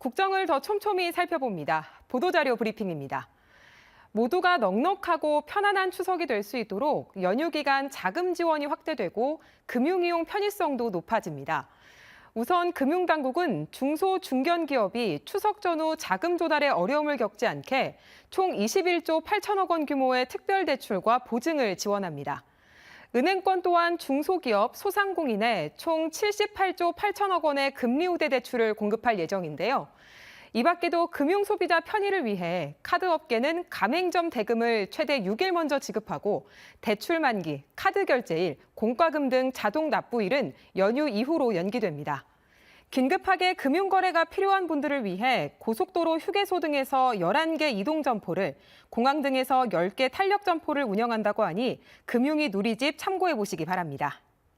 국정을 더 촘촘히 살펴봅니다. 보도자료 브리핑입니다. 모두가 넉넉하고 편안한 추석이 될 수 있도록 연휴 기간 자금 지원이 확대되고 금융이용 편의성도 높아집니다. 우선 금융당국은 중소 중견 기업이 추석 전후 자금 조달에 어려움을 겪지 않게 총 21조 8천억 원 규모의 특별 대출과 보증을 지원합니다. 은행권 또한 중소기업, 소상공인에 총 78조 8천억 원의 금리 우대 대출을 공급할 예정인데요. 이 밖에도 금융 소비자 편의를 위해 카드 업계는 가맹점 대금을 최대 6일 먼저 지급하고 대출 만기, 카드 결제일, 공과금 등 자동 납부일은 연휴 이후로 연기됩니다. 긴급하게 금융거래가 필요한 분들을 위해 고속도로 휴게소 등에서 11개 이동 점포를, 공항 등에서 10개 탄력 점포를 운영한다고 하니 금융위 누리집 참고해 보시기 바랍니다.